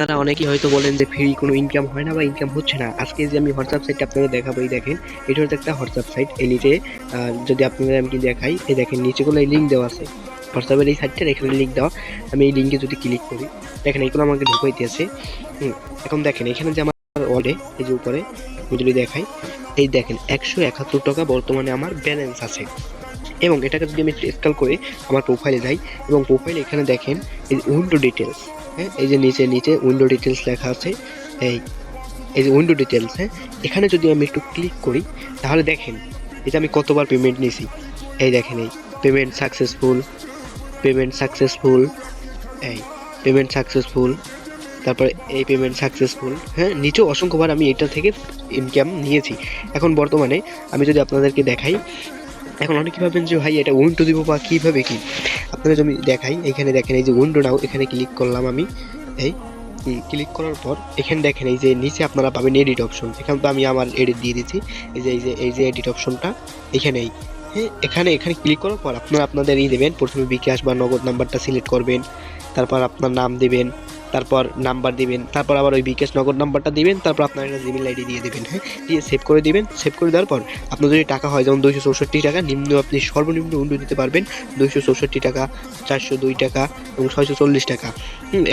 আপনারা অনেকেই হয়তো বলেন যে ফ্রি কোনো ইনকাম হয় না বা ইনকাম হচ্ছে না। আজকে যে আমি হোয়াটসঅ্যাপ সাইটটা আপনাদের দেখাবো এই দেখেন, এটা হচ্ছে একটা হোয়াটসঅ্যাপ সাইট এই নিচে যদি আপনাদের আমি দেখাই, এই দেখেন, নিচে কোনো লিঙ্ক দেওয়া আছে। হোয়াটসঅ্যাপের এই সাইটটার এখানে লিঙ্ক দেওয়া। আমি এই লিঙ্কে যদি ক্লিক করি, দেখেন এইগুলো আমাকে ঢুকাই দিয়েছে এখন দেখেন, এখানে যে আমার ওয়ালে এই যে উপরে, আমি যদি দেখাই, এই দেখেন, একশো একাত্তর টাকা বর্তমানে আমার ব্যালেন্স আছে। এবং এটাকে যদি আমি স্কেল করে আমার প্রোফাইলে যাই, এবং প্রোফাইলে এখানে দেখেন, এই উইন্ডো ডিটেলস হ্যাঁ এই যে নিচে নিচে উইন্ডো ডিটেলস লেখা আছে। এই এই যে উইন্ডো ডিটেলস হ্যাঁ এখানে যদি আমি একটু ক্লিক করি, তাহলে দেখেন, এই যে আমি কতবার পেমেন্ট নিয়েছি। এই দেখেন, এই পেমেন্ট সাকসেসফুল পেমেন্ট সাকসেসফুল এই পেমেন্ট সাকসেসফুল তারপরে এই পেমেন্ট সাকসেসফুল হ্যাঁ নিচেও অসংখ্যবার আমি এটা থেকে ইনকাম নিয়েছি। এখন বর্তমানে আমি যদি আপনাদেরকে দেখাই, এখন অনেকে ভাবেন যে ভাই এটা উইন্ডো দিব বা কীভাবে কি? আপনাদের যদি দেখাই, এখানে দেখেন এই যে উইন্ডো নাও এখানে ক্লিক করলাম আমি। এই ক্লিক করার পর এখানে দেখেন এই যে নিচে আপনারা পাবেন এডিট অপশন এখানে তো আমি আমার এডিট দিয়ে দিচ্ছি এই যে এই যে এই যে এডিট অপশনটা এখানেই। হ্যাঁ এখানে এখানে ক্লিক করার পর আপনারা আপনাদের ই দেবেন, প্রথমে বিকাশ বা নগদ নাম্বারটা সিলেক্ট করবেন। তারপর আপনার নাম দেবেন। তারপর নাম্বার দিবেন, তারপর আবার ওই বিকাশ নগদ নাম্বারটা দিবেন, তারপর আপনার একটা জিমেল আইডি দিয়ে দেবেন হ্যাঁ? দিয়ে সেভ করে দিবেন সেভ করে দেওয়ার পর আপনার যদি টাকা হয়, যেমন দুইশো চৌষট্টি টাকা, নিম্ন আপনি সর্বনিম্ন উন্ডু দিতে পারবেন, দুইশো চৌষট্টি টাকা, চারশো দুই টাকা এবং ছয়শো চল্লিশ টাকা।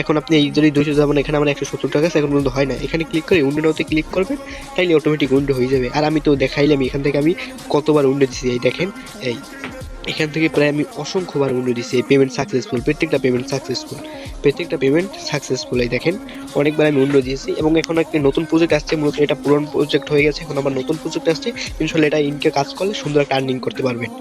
এখন আপনি এই যদি দুইশো যেমন এখানে আমার একশো সত্তর টাকা এখন পর্যন্ত হয় না। এখানে ক্লিক করে উন্ডো নাওতে ক্লিক করবেন, তাইলে অটোমেটিক উন্ডো হয়ে যাবে। আর আমি তো দেখাইলাম এখান থেকে আমি কতবার উন্ডো দিচ্ছি এই দেখেন, এই। এখান থেকে প্রায় আমি অসংখ্যবার উন্ডো দিচ্ছি এই পেমেন্ট সাকসেসফুল প্রত্যেকটা পেমেন্ট সাকসেসফুল প্রত্যেকটা পেমেন্ট সাকসেসফুল এই দেখেন, অনেকবার আমি উন্ডো দিয়েছি এবং এখন একটা নতুন প্রজেক্ট আসছে, মূলত এটা পুরনো প্রজেক্ট হয়ে গেছে, এখন আমার নতুন প্রজেক্ট আসছে, ইনশাল্লাহ এটা ইনকে কাজ করলে সুন্দর একটা আর্নিং করতে পারবেন।